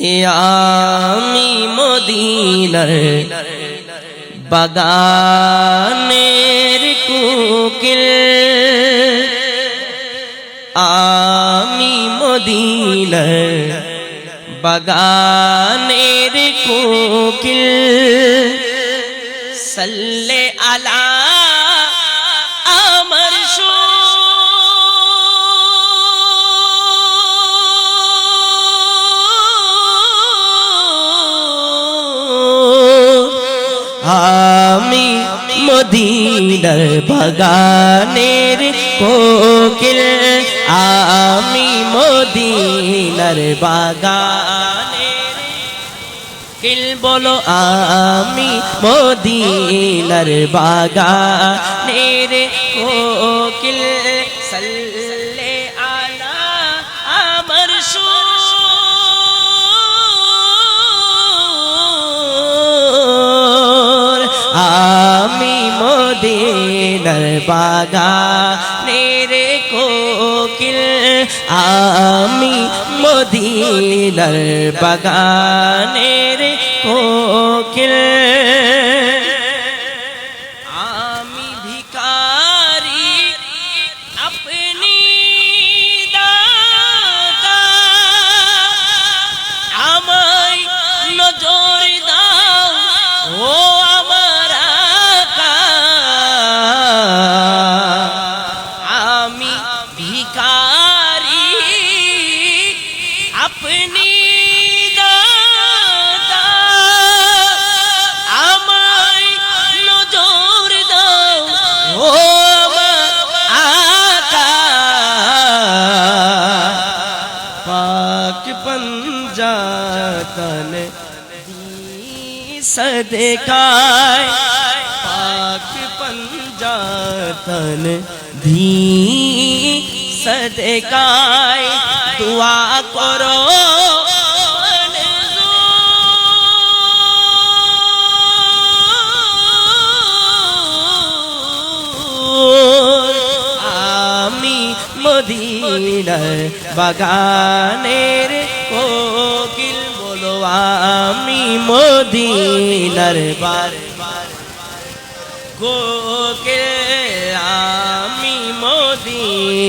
হে আমি মদিনার বাগানের কুকিল। আমি মদিনার বাগানের কোকিল। সাল্লে আলা মদিনার বাগানের কোকিল আমি মদিনার বাগানের কিল বলো আমি মদিনার বাগানের কোকিল। সাল্লে বাগানের কোকিল আমি মদিনার বাগানের কোকিল। আপনি দাতা আমায় নজর দাও ও আমার আকা পাক पंजातन सदकाय पाक पंजातन धी সদকায় দোয়া করো আমি মদিনার বাগানের কোকিল বলো আমি মদিনার বার গোকিল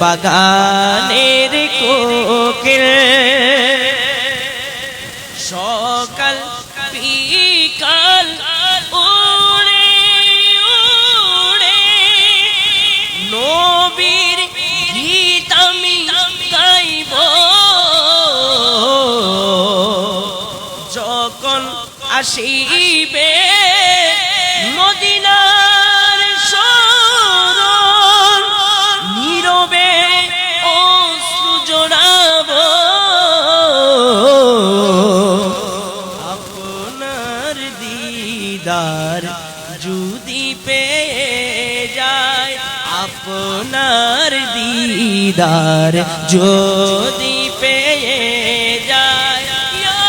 বাগানের কোকিল। সকাল বিকাল গাইব। আসিবে মদিনার پہ جائے اپنا دیدار جو دی پہ جائے۔ یا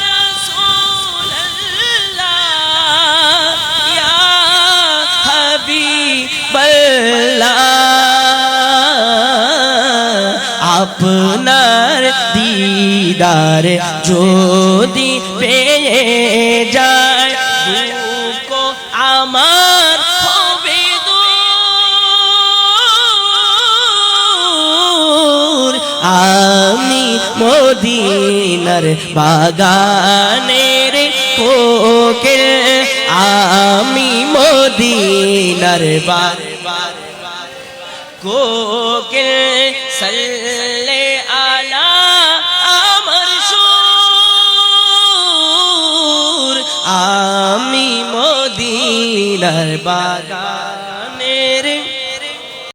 رسول اللہ، یا حبیب اللہ اپنا دیدار جو دی پہ جائے۔ আমি মদিনার বাগানের কোকিল আমি মদিনার বাগান কোকিল সাল্লে